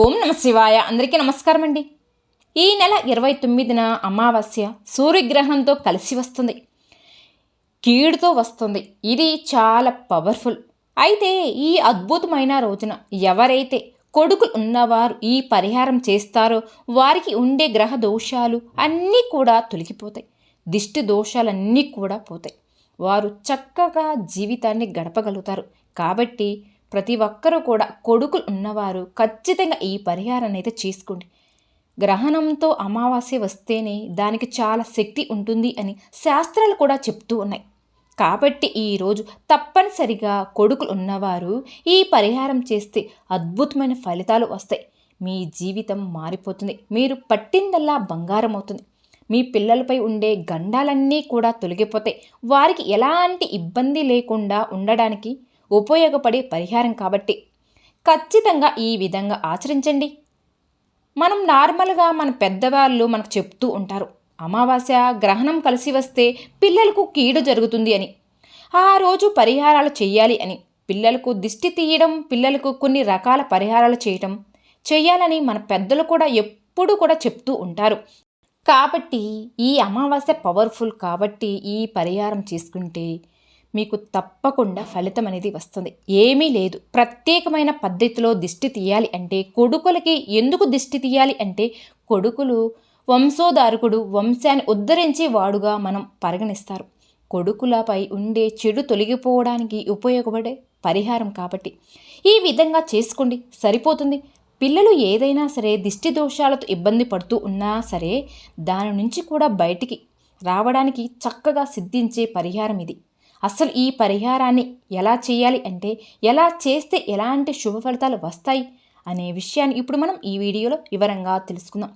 ఓం నమ శివాయ. అందరికీ నమస్కారం అండి ఈ నెల ఇరవై తొమ్మిదిన అమావాస్య సూర్యగ్రహణంతో కలిసి వస్తుంది. కీడుతో వస్తుంది. ఇది చాలా పవర్ఫుల్. అయితే ఈ అద్భుతమైన రోజున ఎవరైతే కొడుకులు ఉన్నవారు ఈ పరిహారం చేస్తారో వారికి ఉండే గ్రహ దోషాలు అన్నీ కూడా తొలగిపోతాయి. దిష్టి దోషాలన్నీ కూడా పోతాయి. వారు చక్కగా జీవితాన్ని గడపగలుగుతారు. కాబట్టి ప్రతి ఒక్కరూ కూడా కొడుకులు ఉన్నవారు ఖచ్చితంగా ఈ పరిహారాన్ని అయితే చేసుకోండి. గ్రహణంతో అమావాస్య వస్తేనే దానికి చాలా శక్తి ఉంటుంది అని శాస్త్రాలు కూడా చెప్తూ ఉన్నాయి. కాబట్టి ఈరోజు తప్పనిసరిగా కొడుకులు ఉన్నవారు ఈ పరిహారం చేస్తే అద్భుతమైన ఫలితాలు వస్తాయి. మీ జీవితం మారిపోతుంది. మీరు పట్టిందల్లా బంగారం అవుతుంది. మీ పిల్లలపై ఉండే గండాలన్నీ కూడా తొలగిపోతాయి. వారికి ఎలాంటి ఇబ్బంది లేకుండా ఉండడానికి ఉపయోగపడే పరిహారం కాబట్టి. ఖచ్చితంగా ఈ విధంగా ఆచరించండి. మనం నార్మల్గా మన పెద్దవాళ్ళు మనకు చెప్తూ ఉంటారు అమావాస్య గ్రహణం కలిసి వస్తే పిల్లలకు కీడు జరుగుతుంది అని. ఆ రోజు పరిహారాలు చేయాలి అని. పిల్లలకు దిష్టి తీయడం పిల్లలకు కొన్ని రకాల పరిహారాలు చేయటం చేయాలని మన పెద్దలు కూడా ఎప్పుడూ కూడా చెప్తూ ఉంటారు. కాబట్టి ఈ అమావాస్య పవర్ఫుల్ కాబట్టి ఈ పరిహారం చేసుకుంటే మీకు తప్పకుండా ఫలితం అనేది వస్తుంది. ఏమీ లేదు. ప్రత్యేకమైన పద్ధతిలో దిష్టి తీయాలి అంటే కొడుకులకి ఎందుకు దిష్టి తీయాలి అంటే కొడుకులు వంశోధారకుడు వంశాన్ని ఉద్ధరించే వాడుగా మనం పరిగణిస్తారు. కొడుకులపై ఉండే చెడు తొలగిపోవడానికి ఉపయోగపడే పరిహారం కాబట్టి. ఈ విధంగా చేసుకోండి. సరిపోతుంది. పిల్లలు ఏదైనా సరే దిష్టి దోషాలతో ఇబ్బంది పడుతూ ఉన్నా సరే దాని నుంచి కూడా బయటికి రావడానికి చక్కగా సిద్ధించే పరిహారం ఇది. అసలు ఈ పరిహారాన్ని ఎలా చేయాలి అంటే ఎలా చేస్తే ఎలాంటి శుభ ఫలితాలు వస్తాయి అనే విషయాన్ని ఇప్పుడు మనం ఈ వీడియోలో వివరంగా తెలుసుకుందాం.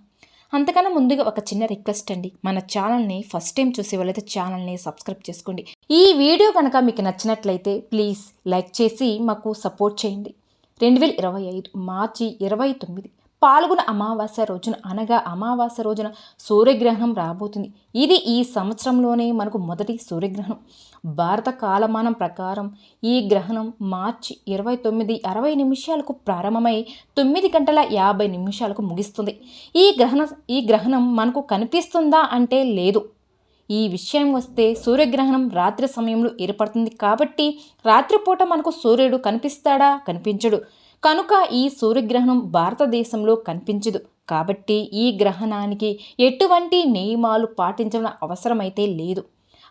అంతకన్నా ముందుగా ఒక చిన్న రిక్వెస్ట్ అండి. మన ఛానల్ని ఫస్ట్ టైం చూసే వాళ్ళైతే ఛానల్ని సబ్స్క్రైబ్ చేసుకోండి. ఈ వీడియో కనుక మీకు నచ్చినట్లయితే ప్లీజ్ లైక్ చేసి మాకు సపోర్ట్ చేయండి. రెండు వేల ఇరవై ఐదు మార్చి ఇరవై తొమ్మిది పాల్గొన అమావాస్య రోజున అనగా అమావాస్య రోజున సూర్యగ్రహణం రాబోతుంది. ఇది ఈ సంవత్సరంలోనే మనకు మొదటి సూర్యగ్రహణం. భారత కాలమానం ప్రకారం ఈ గ్రహణం మార్చి ఇరవై తొమ్మిది అరవై నిమిషాలకు ప్రారంభమై తొమ్మిది గంటల యాభై నిమిషాలకు ముగిస్తుంది. ఈ గ్రహణ ఈ గ్రహణం మనకు కనిపిస్తుందా అంటే లేదు. ఈ విషయం వస్తే సూర్యగ్రహణం రాత్రి సమయంలో ఏర్పడుతుంది కాబట్టి రాత్రిపూట మనకు సూర్యుడు కనిపిస్తాడా? కనిపించడు. కనుక ఈ సూర్యగ్రహణం భారతదేశంలో కనిపించదు. కాబట్టి ఈ గ్రహణానికి ఎటువంటి నియమాలు పాటించవలసిన అవసరమైతే లేదు.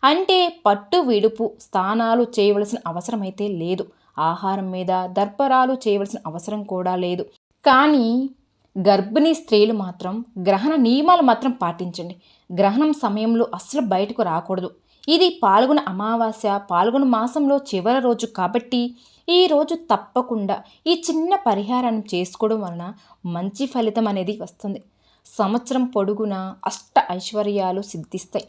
అంటే పట్టు విడుపు స్థానాలు చేయవలసిన అవసరమైతే లేదు. ఆహారం మీద దర్పరాలు చేయవలసిన అవసరం కూడా లేదు. కానీ గర్భిణీ స్త్రీలు మాత్రం గ్రహణ నియమాలు మాత్రం పాటించండి. గ్రహణం సమయంలో అస్సలు బయటకు రాకూడదు. ఇది పాల్గొన అమావాస్య పాల్గొన మాసంలో చివరి రోజు కాబట్టి ఈరోజు తప్పకుండా ఈ చిన్న పరిహారాన్ని చేసుకోవడం వలన మంచి ఫలితం అనేది వస్తుంది. సంవత్సరం పొడుగున అష్ట ఐశ్వర్యాలు సిద్ధిస్తాయి.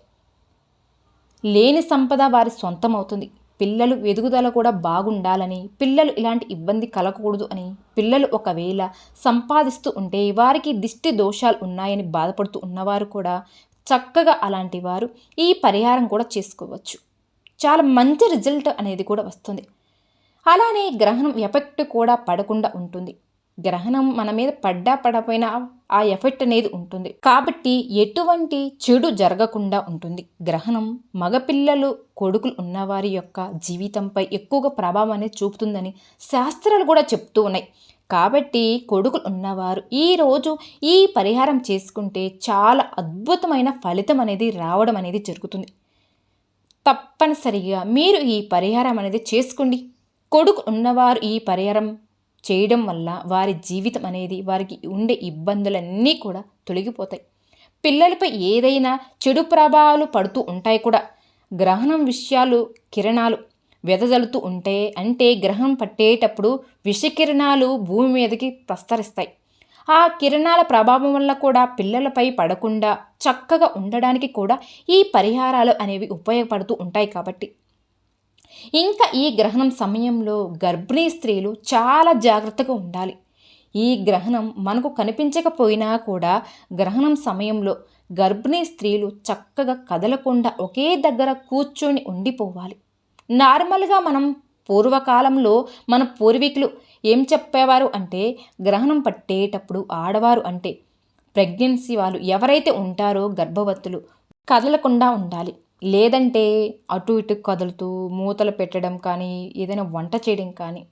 లేని సంపద వారి సొంతం అవుతుంది పిల్లలు ఎదుగుదల కూడా బాగుండాలని పిల్లలు ఇలాంటి ఇబ్బంది కలగకూడదు అని పిల్లలు ఒకవేళ సంపాదిస్తూ ఉంటే వారికి దిష్టి దోషాలు ఉన్నాయని బాధపడుతూ ఉన్నవారు కూడా చక్కగా అలాంటి వారు ఈ పరిహారం కూడా చేసుకోవచ్చు. చాలా మంచి రిజల్ట్ అనేది కూడా వస్తుంది. అలానే గ్రహణం ఎఫెక్ట్ కూడా పడకుండా ఉంటుంది. గ్రహణం మన మీద పడ్డా పడపోయినా ఆ ఎఫెక్ట్ అనేది ఉంటుంది. కాబట్టి ఎటువంటి చెడు జరగకుండా ఉంటుంది. గ్రహణం మగపిల్లలు కొడుకులు ఉన్నవారి యొక్క జీవితంపై ఎక్కువగా ప్రభావం అనేది చూపుతుందని శాస్త్రాలు కూడా చెప్తూ ఉన్నాయి. కాబట్టి కొడుకులు ఉన్నవారు ఈరోజు ఈ పరిహారం చేసుకుంటే చాలా అద్భుతమైన ఫలితం అనేది రావడం అనేది జరుగుతుంది. తప్పనిసరిగా మీరు ఈ పరిహారం అనేది చేసుకోండి. కొడుకు ఉన్నవారు ఈ పరిహారం చేయడం వల్ల వారి జీవితం అనేది వారికి ఉండే ఇబ్బందులన్నీ కూడా తొలగిపోతాయి. పిల్లలపై ఏదైనా చెడు ప్రభావాలు పడుతూ ఉంటాయి కూడా. గ్రహణం విషయాలు కిరణాలు వెదజలుతూ ఉంటే అంటే గ్రహం పట్టేటప్పుడు విషకిరణాలు భూమి మీదకి ప్రస్తరిస్తాయి ఆ కిరణాల ప్రభావం వల్ల కూడా పిల్లలపై పడకుండా చక్కగా ఉండడానికి కూడా ఈ పరిహారాలు అనేవి ఉపయోగపడుతూ ఉంటాయి కాబట్టి ఇంకా ఈ గ్రహణం సమయంలో గర్భిణీ స్త్రీలు చాలా జాగ్రత్తగా ఉండాలి. ఈ గ్రహణం మనకు కనిపించకపోయినా కూడా గ్రహణం సమయంలో గర్భిణీ స్త్రీలు చక్కగా కదలకుండా ఒకే దగ్గర కూర్చొని ఉండిపోవాలి. నార్మల్గా మనం పూర్వకాలంలో మన పూర్వీకులు ఏం చెప్పేవారు అంటే గ్రహణం పట్టేటప్పుడు ఆడవారు అంటే ప్రెగ్నెన్సీ వాళ్ళు ఎవరైతే ఉంటారో గర్భవతులు కదలకుండా ఉండాలి. లేదంటే అటు ఇటు కదులుతూ మూతలు పెట్టడం కానీ ఏదైనా వంట చేయడం కానీ.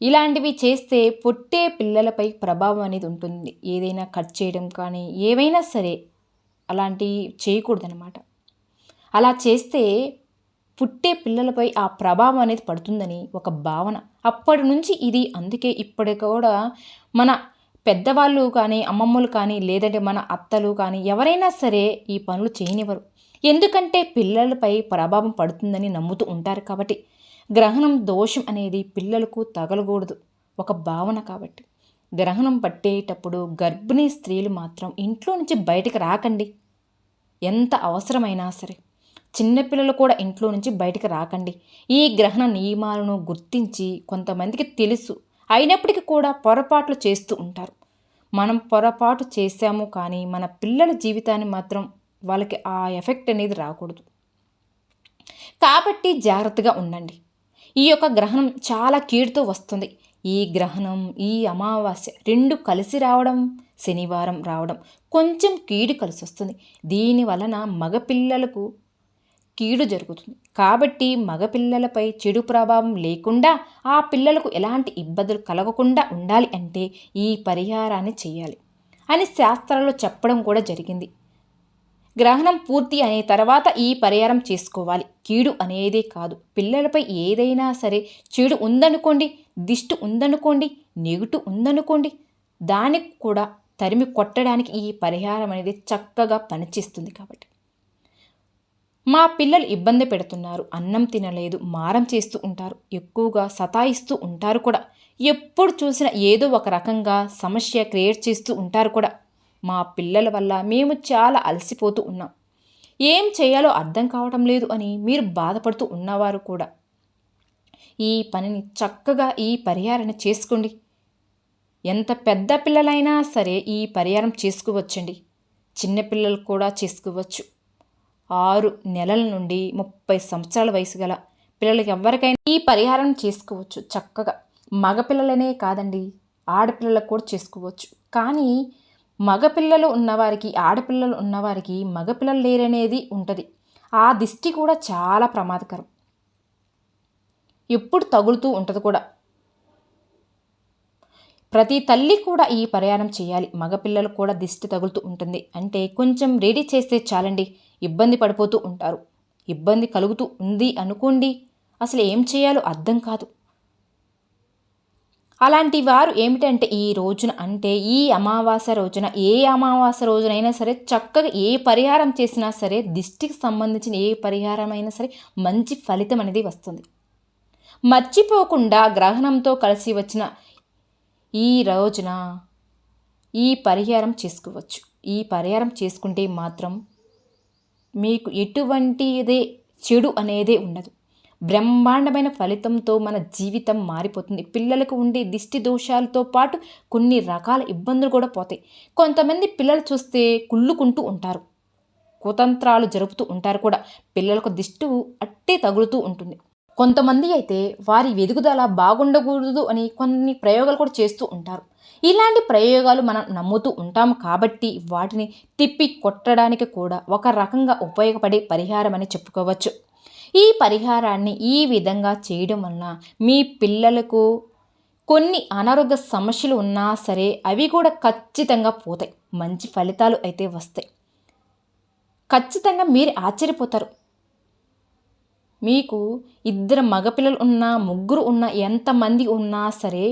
ఇలాంటివి చేస్తే పుట్టే పిల్లలపై ప్రభావం అనేది ఉంటుంది. ఏదైనా కట్ చేయడం కానీ ఏవైనా సరే అలాంటివి చేయకూడదనమాట అలా చేస్తే పుట్టే పిల్లలపై ఆ ప్రభావం అనేది పడుతుందని ఒక భావన. అప్పటి నుంచి ఇది అందుకే ఇప్పటికి కూడా మన పెద్దవాళ్ళు కానీ అమ్మమ్మలు కానీ లేదంటే మన అత్తలు కానీ ఎవరైనా సరే ఈ పనులు చేయనివ్వరు. ఎందుకంటే పిల్లలపై ప్రభావం పడుతుందని నమ్ముతూ ఉంటారు కాబట్టి గ్రహణం దోషం అనేది పిల్లలకు తగలకూడదు. ఒక భావన కాబట్టి గ్రహణం పట్టేటప్పుడు గర్భిణీ స్త్రీలు మాత్రం ఇంట్లో నుంచి బయటకు రాకండి. ఎంత అవసరమైనా సరే చిన్నపిల్లలు కూడా ఇంట్లో నుంచి బయటకు రాకండి. ఈ గ్రహణ నియమాలను గుర్తించి కొంతమందికి తెలుసు. అయినప్పటికీ కూడా పొరపాట్లు చేస్తూ ఉంటారు. మనం పొరపాటు చేశాము కానీ మన పిల్లల జీవితాన్ని మాత్రం వాళ్ళకి ఆ ఎఫెక్ట్ అనేది రాకూడదు. కాబట్టి జాగ్రత్తగా ఉండండి. ఈ యొక్క గ్రహణం చాలా కీడుతో వస్తుంది. ఈ గ్రహణం ఈ అమావాస్య రెండు కలిసి రావడం శనివారం రావడం కొంచెం కీడు కలిసి వస్తుంది. దీని వలన మగపిల్లలకు కీడు జరుగుతుంది. కాబట్టి మగపిల్లలపై చెడు ప్రభావం లేకుండా ఆ పిల్లలకు ఎలాంటి ఇబ్బందులు కలగకుండా ఉండాలి అంటే ఈ పరిహారాన్ని చేయాలి. అని శాస్త్రాల్లో చెప్పడం కూడా జరిగింది. గ్రహణం పూర్తి అనే తర్వాత ఈ పరిహారం చేసుకోవాలి. కీడు అనేదే కాదు. పిల్లలపై ఏదైనా సరే చెడు ఉందనుకోండి దిష్టి ఉందనుకోండి నెగుటు ఉందనుకోండి దానికి కూడా తరిమి కొట్టడానికి ఈ పరిహారం అనేది చక్కగా పనిచేస్తుంది కాబట్టి. మా పిల్లలు ఇబ్బంది పెడుతున్నారు. అన్నం తినలేదు మారం చేస్తూ ఉంటారు ఎక్కువగా సతాయిస్తూ ఉంటారు కూడా. ఎప్పుడు చూసినా ఏదో ఒక రకంగా సమస్య క్రియేట్ చేస్తూ ఉంటారు కూడా. మా పిల్లల వల్ల మేము చాలా అలసిపోతూ ఉన్నాం. ఏం చేయాలో అర్థం కావటం లేదు అని మీరు బాధపడుతూ ఉన్నవారు కూడా. ఈ పనిని చక్కగా ఈ పరిహారాన్ని చేసుకోండి. ఎంత పెద్ద పిల్లలైనా సరే ఈ పరిహారం చేసుకోవచ్చండి. చిన్నపిల్లలు కూడా చేసుకోవచ్చు. ఆరు నెలల నుండి ముప్పై సంవత్సరాల వయసు గల పిల్లలకి ఎవరికైనా ఈ పరిహారం చేసుకోవచ్చు చక్కగా. మగపిల్లలనే కాదండి ఆడపిల్లలకు కూడా చేసుకోవచ్చు. కానీ మగపిల్లలు ఉన్నవారికి ఆడపిల్లలు ఉన్నవారికి మగపిల్లలు లేరనేది ఉంటుంది. ఆ దిష్టి కూడా చాలా ప్రమాదకరం. ఎప్పుడు తగులుతూ ఉంటుంది కూడా. ప్రతి తల్లి కూడా ఈ ప్రయాణం చేయాలి. మగపిల్లలు కూడా దిష్టి తగులుతూ ఉంటుంది. అంటే కొంచెం రెడీ చేస్తే చాలండి. ఇబ్బంది పడిపోతూ ఉంటారు. ఇబ్బంది కలుగుతూ ఉంది అనుకోండి. అసలు ఏం చేయాలో అర్థం కాదు. అలాంటి వారు ఏమిటంటే ఈ రోజున అంటే ఈ అమావాస్య రోజున ఏ అమావాస్య రోజునైనా సరే చక్కగా ఏ పరిహారం చేసినా సరే దిష్టికి సంబంధించిన ఏ పరిహారం అయినా సరే మంచి ఫలితం అనేది వస్తుంది. మర్చిపోకుండా గ్రహణంతో కలిసి వచ్చిన ఈ రోజున ఈ పరిహారం చేసుకోవచ్చు. ఈ పరిహారం చేసుకుంటే మాత్రం మీకు ఎటువంటిదే చెడు అనేదే ఉండదు. బ్రహ్మాండమైన ఫలితంతో మన జీవితం మారిపోతుంది. పిల్లలకు ఉండే దిష్టి దోషాలతో పాటు కొన్ని రకాల ఇబ్బందులు కూడా పోతాయి. కొంతమంది పిల్లలు చూస్తే కుళ్ళుకుంటూ ఉంటారు. కుతంత్రాలు జరుపుతూ ఉంటారు కూడా. పిల్లలకు దిష్టి అట్టే తగులుతూ ఉంటుంది. కొంతమంది అయితే వారి ఎదుగుదల బాగుండకూడదు అని కొన్ని ప్రయోగాలు కూడా చేస్తూ ఉంటారు. ఇలాంటి ప్రయోగాలు మనం నమ్ముతూ ఉంటాం కాబట్టి వాటిని తిప్పి కొట్టడానికి కూడా ఒక రకంగా ఉపయోగపడే పరిహారం అని చెప్పుకోవచ్చు. ఈ పరిహారాన్ని ఈ విధంగా చేయడం వలన మీ పిల్లలకు కొన్ని అనారోగ్య సమస్యలు ఉన్నా సరే అవి కూడా ఖచ్చితంగా పోతాయి. మంచి ఫలితాలు అయితే వస్తాయి. ఖచ్చితంగా మీరు ఆశ్చర్యపోతారు. మీకు ఇద్దరు మగపిల్లలు ఉన్నా ముగ్గురు ఉన్నా ఎంతమంది ఉన్నా సరే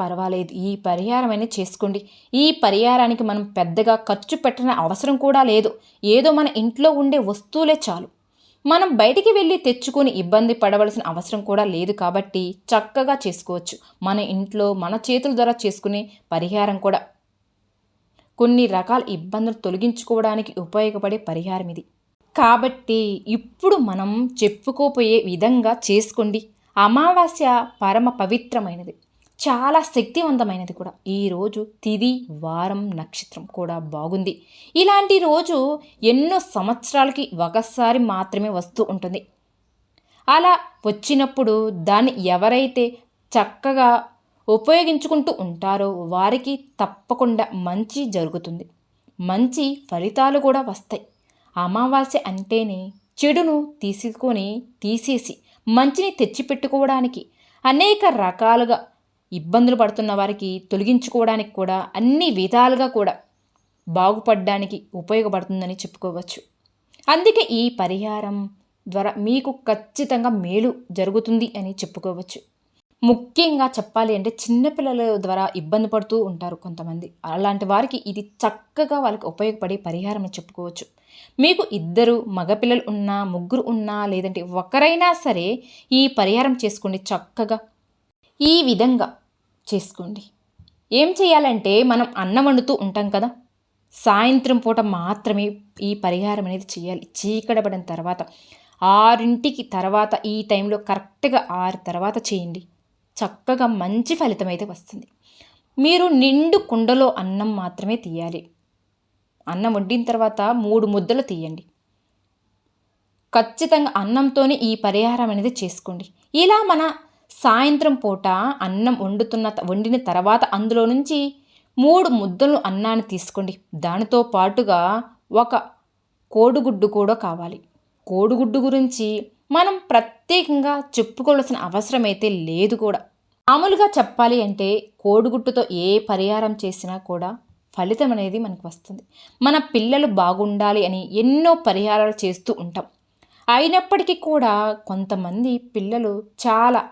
పర్వాలేదు. ఈ పరిహారం అనేది చేసుకోండి. ఈ పరిహారానికి మనం పెద్దగా ఖర్చు పెట్టిన అవసరం కూడా లేదు. ఏదో మన ఇంట్లో ఉండే వస్తువులే చాలు. మనం బయటికి వెళ్ళి తెచ్చుకొని ఇబ్బంది పడవలసిన అవసరం కూడా లేదు కాబట్టి చక్కగా చేసుకోవచ్చు. మన ఇంట్లో మన చేతుల ద్వారా చేసుకునే పరిహారం కూడా. కొన్ని రకాల ఇబ్బందులు తొలగించుకోవడానికి ఉపయోగపడే పరిహారం ఇది. కాబట్టి ఇప్పుడు మనం చెప్పుకోపోయే విధంగా చేసుకోండి. అమావాస్య పరమ పవిత్రమైనది. చాలా శక్తివంతమైనది కూడా. ఈరోజు తిది వారం నక్షత్రం కూడా బాగుంది. ఇలాంటి రోజు ఎన్నో సంవత్సరాలకి ఒకసారి మాత్రమే వస్తూ ఉంటుంది. అలా వచ్చినప్పుడు దాన్ని ఎవరైతే చక్కగా ఉపయోగించుకుంటూ ఉంటారో వారికి తప్పకుండా మంచి జరుగుతుంది. మంచి ఫలితాలు కూడా వస్తాయి. అమావాస్య అంటేనే చెడును తీసుకొని తీసేసి మంచిని తెచ్చిపెట్టుకోవడానికి అనేక రకాలుగా ఇబ్బందులు పడుతున్న వారికి తొలగించుకోవడానికి కూడా అన్ని విధాలుగా కూడా బాగుపడడానికి ఉపయోగపడుతుందని చెప్పుకోవచ్చు. అందుకే ఈ పరిహారం ద్వారా మీకు ఖచ్చితంగా మేలు జరుగుతుంది అని చెప్పుకోవచ్చు. ముఖ్యంగా చెప్పాలి అంటే చిన్నపిల్లల ద్వారా ఇబ్బంది పడుతూ ఉంటారు కొంతమంది. అలాంటి వారికి ఇది చక్కగా వాళ్ళకి ఉపయోగపడే పరిహారం అని చెప్పుకోవచ్చు. మీకు ఇద్దరు మగపిల్లలు ఉన్నా ముగ్గురు ఉన్నా లేదంటే ఒకరైనా సరే ఈ పరిహారం చేసుకోండి చక్కగా. ఈ విధంగా చేసుకోండి. ఏం చేయాలంటే మనం అన్నం వండుతూ ఉంటాం కదా సాయంత్రం పూట మాత్రమే ఈ పరిహారం అనేది చేయాలి. చీకడబడిన తర్వాత ఆరింటికి తర్వాత ఈ టైంలో కరెక్ట్గా ఆరు తర్వాత చేయండి. చక్కగా మంచి ఫలితం అయితే వస్తుంది. మీరు నిండు కుండలో అన్నం మాత్రమే తీయాలి. అన్నం వండిన తర్వాత మూడు ముద్దలు తీయండి. ఖచ్చితంగా అన్నంతోనే ఈ పరిహారం అనేది చేసుకోండి. ఇలా మన సాయంత్రం పూట అన్నం వండుతున్న వండిన తర్వాత అందులో నుంచి మూడు ముద్దలు అన్నాన్ని తీసుకోండి. దానితో పాటుగా ఒక కోడిగుడ్డు కూడా కావాలి. కోడిగుడ్డు గురించి మనం ప్రత్యేకంగా చెప్పుకోవాల్సిన అవసరం అయితే లేదు కూడా. మామూలుగా చెప్పాలి అంటే కోడిగుడ్డుతో ఏ పరిహారం చేసినా కూడా ఫలితం అనేది మనకు వస్తుంది. మన పిల్లలు బాగుండాలి అని ఎన్నో పరిహారాలు చేస్తూ ఉంటాం. అయినప్పటికీ కూడా కొంతమంది పిల్లలు చాలా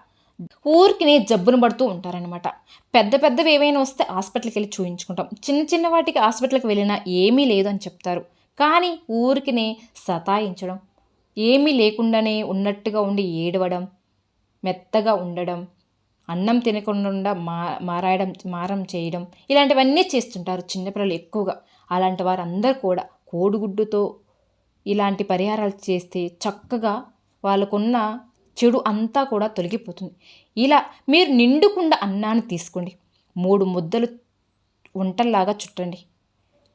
ఊరికినే జబ్బును పడుతూ ఉంటారనమాట పెద్ద పెద్దవి ఏవైనా వస్తే హాస్పిటల్కి వెళ్ళి చూయించుకుంటాం. చిన్న చిన్న వాటికి హాస్పిటల్కి వెళ్ళినా ఏమీ లేదు అని చెప్తారు. కానీ ఊరికినే సతాయించడం ఏమీ లేకుండానే ఉన్నట్టుగా ఉండి ఏడవడం మెత్తగా ఉండడం అన్నం తినకుండా మా మారాయడం మారం చేయడం ఇలాంటివన్నీ చేస్తుంటారు చిన్నపిల్లలు ఎక్కువగా. అలాంటి వారందరూ కూడా కోడిగుడ్డుతో ఇలాంటి పరిహారాలు చేస్తే చక్కగా వాళ్ళకున్న చెడు అంతా కూడా తొలగిపోతుంది. ఇలా మీరు నిండుకుండా అన్నాన్ని తీసుకోండి. మూడు ముద్దలు వంటల్లాగా చుట్టండి.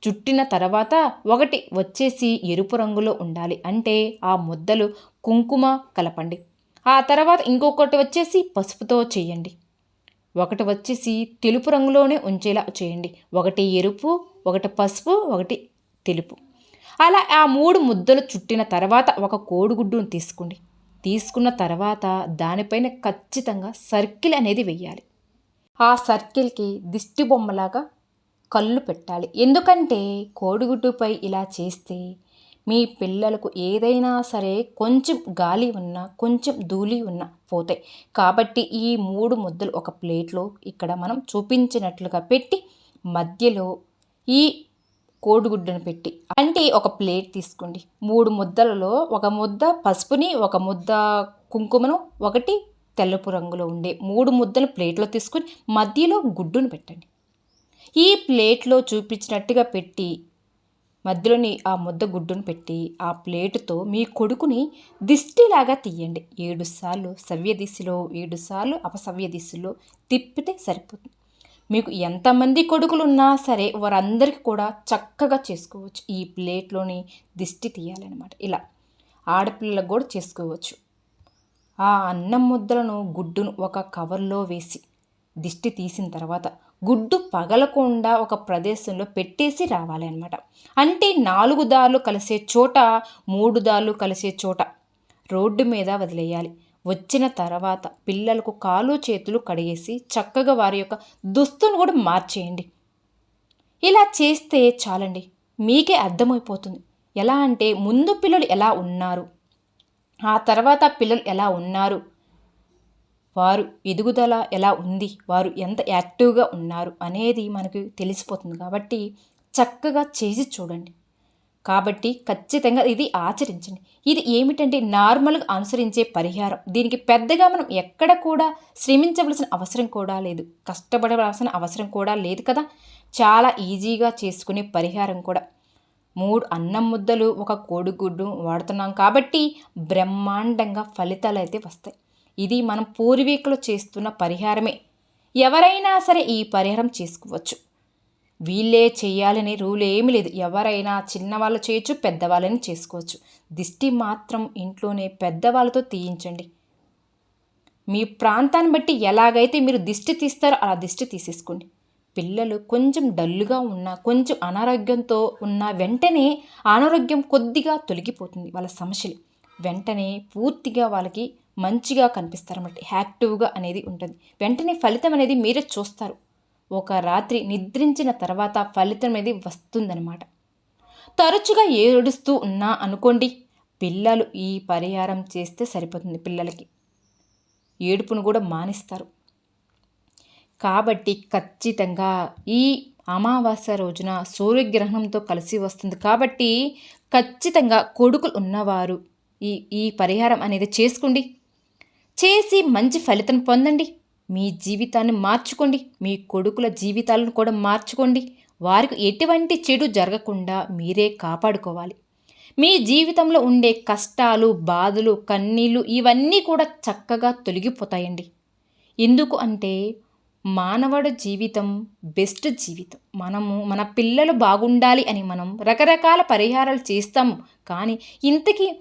చుట్టిన తర్వాత ఒకటి వచ్చేసి ఎరుపు రంగులో ఉండాలి. అంటే ఆ ముద్దలు కుంకుమ కలపండి. ఆ తర్వాత ఇంకొకటి వచ్చేసి పసుపుతో చేయండి. ఒకటి వచ్చేసి తెలుపు రంగులోనే ఉంచేలా చేయండి. ఒకటి ఎరుపు ఒకటి పసుపు ఒకటి తెలుపు. అలా ఆ మూడు ముద్దలు చుట్టిన తర్వాత ఒక కోడిగుడ్డును తీసుకోండి. తీసుకున్న తర్వాత దానిపైన ఖచ్చితంగా సర్కిల్ అనేది వెయ్యాలి. ఆ సర్కిల్కి దిష్టి బొమ్మలాగా కళ్ళు పెట్టాలి. ఎందుకంటే కోడిగుడ్డుపై ఇలా చేస్తే మీ పిల్లలకు ఏదైనా సరే కొంచెం గాలి ఉన్నా కొంచెం ధూళి ఉన్నా పోతాయి. కాబట్టి ఈ మూడు ముద్దలు ఒక ప్లేట్లో ఇక్కడ మనం చూపించినట్లుగా పెట్టి మధ్యలో ఈ కోడిగుడ్డును పెట్టి. అంటే ఒక ప్లేట్ తీసుకోండి. మూడు ముద్దలలో ఒక ముద్ద పసుపుని ఒక ముద్ద కుంకుమను ఒకటి తెల్లపు రంగులో ఉండే మూడు ముద్దలు ప్లేట్లో తీసుకుని మధ్యలో గుడ్డును పెట్టండి. ఈ ప్లేట్లో చూపించినట్టుగా పెట్టి మధ్యలోని ఆ ముద్ద గుడ్డును పెట్టి ఆ ప్లేటుతో మీ కొడుకుని దిష్టిలాగా తీయండి. ఏడు సార్లు సవ్య దిశలో ఏడు సార్లు అపసవ్య దిశలో తిప్పితే సరిపోతుంది. మీకు ఎంతమంది కొడుకులు ఉన్నా సరే వారందరికీ కూడా చక్కగా చేసుకోవచ్చు. ఈ ప్లేట్లోని దిష్టి తీయాలన్నమాట. ఇలా ఆడపిల్లలకు కూడా చేసుకోవచ్చు. ఆ అన్నం ముద్దలను గుడ్డును ఒక కవర్లో వేసి దిష్టి తీసిన తర్వాత గుడ్డు పగలకుండా ఒక ప్రదేశంలో పెట్టేసి రావాలి అనమాట అంటే నాలుగు దారులు కలిసే చోట మూడు దారులు కలిసే చోట రోడ్డు మీద వదిలేయాలి. వచ్చిన తర్వాత పిల్లలకు కాలు చేతులు కడిగేసి చక్కగా వారి యొక్క దుస్తును కూడా మార్చేయండి. ఇలా చేస్తే చాలండి. మీకే అర్థమైపోతుంది. ఎలా అంటే ముందు పిల్లలు ఎలా ఉన్నారు? ఆ తర్వాత పిల్లలు ఎలా ఉన్నారు? వారు ఎదుగుదల ఎలా ఉంది? వారు ఎంత యాక్టివ్గా ఉన్నారు? అనేది మనకు తెలిసిపోతుంది. కాబట్టి చక్కగా చేసి చూడండి. కాబట్టి ఖచ్చితంగా ఇది ఆచరించండి. ఇది ఏమిటంటే నార్మల్గా అనుసరించే పరిహారం. దీనికి పెద్దగా మనం ఎక్కడ కూడా శ్రమించవలసిన అవసరం కూడా లేదు. కష్టపడవలసిన అవసరం కూడా లేదు కదా. చాలా ఈజీగా చేసుకునే పరిహారం కూడా. మూడు అన్నం ముద్దలు ఒక కోడిగుడ్డు వాడుతున్నాం కాబట్టి బ్రహ్మాండంగా ఫలితాలు అయితే వస్తాయి. ఇది మనం పూర్వీకులు చేస్తున్న పరిహారమే. ఎవరైనా సరే ఈ పరిహారం చేసుకోవచ్చు. వీళ్ళే చేయాలని రూల్ లేదు. ఎవరైనా చిన్నవాళ్ళు చేయొచ్చు పెద్దవాళ్ళని చేసుకోవచ్చు. దిష్టి మాత్రం ఇంట్లోనే పెద్దవాళ్ళతో తీయించండి. మీ ప్రాంతాన్ని బట్టి ఎలాగైతే మీరు దిష్టి తీస్తారో అలా దిష్టి తీసేసుకోండి. పిల్లలు కొంచెం డల్లుగా ఉన్న కొంచెం అనారోగ్యంతో ఉన్న వెంటనే అనారోగ్యం కొద్దిగా తొలగిపోతుంది. వాళ్ళ సమస్యలు వెంటనే పూర్తిగా వాళ్ళకి మంచిగా కనిపిస్తారన్నమాట. యాక్టివ్గా అనేది ఉంటుంది. వెంటనే ఫలితం అనేది మీరే చూస్తారు. ఒక రాత్రి నిద్రించిన తర్వాత ఫలితం అనేది వస్తుందన్నమాట. తరచుగా ఏడుస్తూ ఉన్నా అనుకోండి పిల్లలు ఈ పరిహారం చేస్తే సరిపోతుంది పిల్లలకి. ఏడుపును కూడా మానేస్తారు. కాబట్టి ఖచ్చితంగా ఈ అమావాస్య రోజున సూర్యగ్రహణంతో కలిసి వస్తుంది. కాబట్టి ఖచ్చితంగా కొడుకులు ఉన్నవారు ఈ ఈ పరిహారం అనేది చేసుకోండి. చేసి మంచి ఫలితం పొందండి. మీ జీవితాన్ని మార్చుకోండి. మీ కొడుకుల జీవితాలను కూడా మార్చుకోండి. వారికి ఎటువంటి చెడు జరగకుండా మీరే కాపాడుకోవాలి. మీ జీవితంలో ఉండే కష్టాలు బాధలు కన్నీళ్ళు ఇవన్నీ కూడా చక్కగా తొలగిపోతాయండి. ఎందుకు అంటే మానవుడు జీవితం బెస్ట్ జీవితం. మనము మన పిల్లలు బాగుండాలి అని మనం రకరకాల పరిహారాలు చేస్తాము. కానీ ఇంతకీ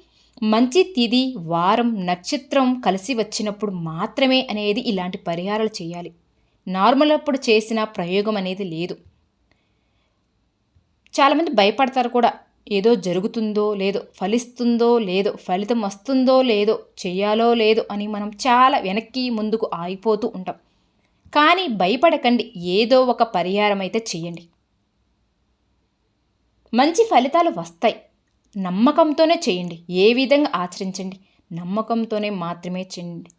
మంచి తిది వారం నక్షత్రం కలిసి వచ్చినప్పుడు మాత్రమే అనేది ఇలాంటి పరిహారాలు చేయాలి. నార్మల్ అప్పుడు చేసిన ప్రయోగం అనేది లేదు. చాలామంది భయపడతారు కూడా. ఏదో జరుగుతుందో లేదో ఫలిస్తుందో లేదో ఫలితం వస్తుందో లేదో చేయాలో లేదో అని మనం చాలా వెనక్కి ముందుకు ఆగిపోతూ ఉంటాం. కానీ భయపడకండి. ఏదో ఒక పరిహారం అయితే చేయండి. మంచి ఫలితాలు వస్తాయి. నమ్మకంతోనే చేయండి. ఏ విధంగా ఆచరించండి? నమ్మకంతోనే మాత్రమే చేయండి.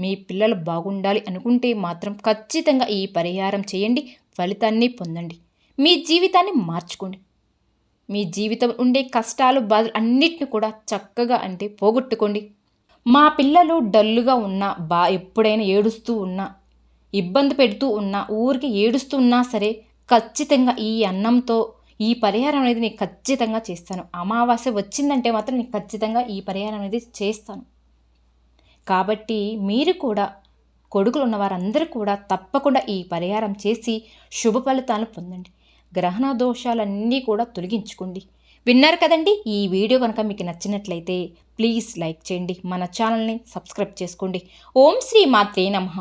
మీ పిల్లలు బాగుండాలి అనుకుంటే మాత్రం ఖచ్చితంగా ఈ పరిహారం చేయండి. ఫలితాన్ని పొందండి. మీ జీవితాన్ని మార్చుకోండి. మీ జీవితం ఉండే కష్టాలు బాధలు అన్నిటిని కూడా చక్కగా అంటే పోగొట్టుకోండి. మా పిల్లలు డల్లుగా ఉన్నా బా ఎప్పుడైనా ఏడుస్తూ ఉన్నా ఇబ్బంది పెడుతూ ఉన్నా ఊరికి ఏడుస్తూ ఉన్నా సరే ఖచ్చితంగా ఈ అన్నంతో ఈ పరిహారం అనేది నేను ఖచ్చితంగా చేస్తాను. అమావాస్య వచ్చిందంటే మాత్రం నేను ఖచ్చితంగా ఈ పరిహారం అనేది చేస్తాను. కాబట్టి మీరు కూడా కొడుకులు ఉన్న వారందరూ కూడా తప్పకుండా ఈ పరిహారం చేసి శుభ ఫలితాలను పొందండి. గ్రహణ దోషాలన్నీ కూడా తొలగించుకోండి. విన్నారు కదండి? ఈ వీడియో కనుక మీకు నచ్చినట్లయితే ప్లీజ్ లైక్ చేయండి. మన ఛానల్ని సబ్స్క్రైబ్ చేసుకోండి. ఓం శ్రీ మాత్రే నమః.